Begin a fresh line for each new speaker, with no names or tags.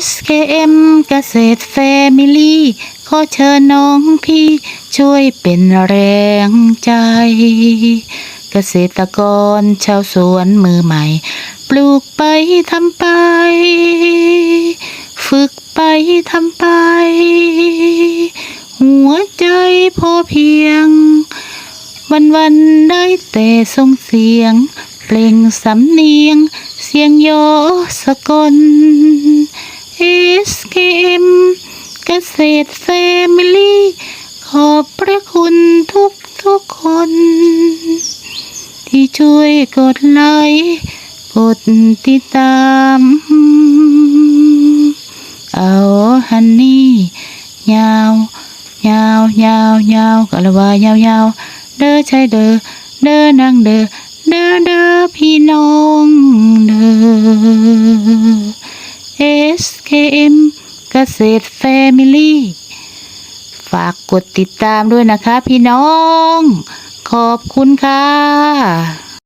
SKM เกษตรแฟมิลี่ขอเชิญน้องพี่ช่วยเป็นแรงใจ เกษตรกรชาวสวนมือใหม่ ปลูกไปทำไป ฝึกไปทำไป หัวใจพอเพียง วันวันได้แต่ส่งเสียง เปล่งสำเนียง สียงโยสกล SKM เกษตรแฟมิลี่ ขอบพระคุณทุกทุกคน ที่ช่วยกดไลค์กดติดตาม เอาฮันนี่ยาวยาวยาวยาวกะละวายาวยาวเด้อชายเด้อเด้อนางเด้อ KM เกษตรแฟมิลี่ฝากกดติดตามด้วยนะคะพี่น้อง ขอบคุณค่ะ